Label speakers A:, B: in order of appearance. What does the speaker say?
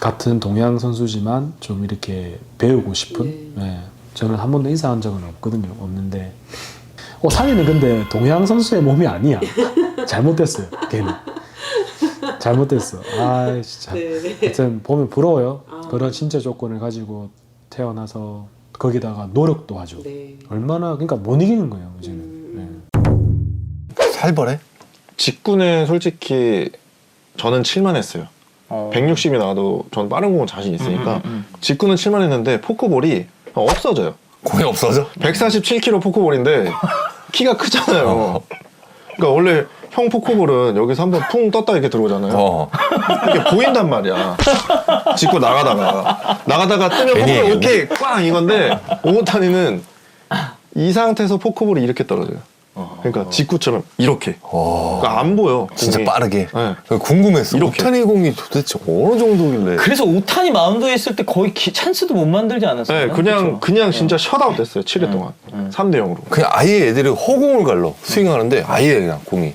A: 같은 동양 선수지만 좀 이렇게 배우고 싶은
B: 네.
A: 예. 저는 한 번도 인사한 적은 없거든요 없는데 어, 산이는 근데 동양 선수의 몸이 아니야 잘못됐어요 걔는 잘못됐어 아 진짜
B: 네.
A: 하여튼 보면 부러워요
B: 아.
A: 그런 신체 조건을 가지고 태어나서 거기다가 노력도 하죠
B: 네.
A: 얼마나 그러니까 못 이기는 거예요 이제는
B: 음.
A: 네.
C: 살벌해?
D: 직구는 솔직히 저는 칠만 했어요.
C: 어.
D: 160이 나와도 전 빠른 공은 자신 있으니까
C: 음, 음, 음.
D: 직구는 칠만 했는데 포크볼이 없어져요.
C: 공이 없어져?
D: 147kg 포크볼인데 키가 크잖아요.
C: 어.
D: 그러니까 원래 형 포크볼은 여기서 한번 풍 떴다 이렇게 들어오잖아요.
C: 어.
D: 이게 보인단 말이야. 짚고 나가다가 나가다가 뜨면
C: 괜히
D: 포크볼. 오케이 꽝 이건데 오타니는 이 상태에서 포크볼이 이렇게 떨어져요. 그러니까 직구처럼 이렇게.
C: 어.
D: 그러니까 안 보여.
C: 진짜
D: 공이.
C: 빠르게.
D: 네.
C: 궁금했어.
D: 이렇게.
C: 오타니 공이 도대체 어느 정도길래?
E: 그래서 오탄이 마운드에 있을 때 거의 기- 찬스도 못 만들지 않았어요?
D: 네, 그냥
E: 그쵸?
D: 그냥 진짜 셧아웃 됐어요. 7회 동안. 3대 0으로.
C: 그냥 아예 애들이 허공을 갈러 스윙하는데 아예 그냥 공이.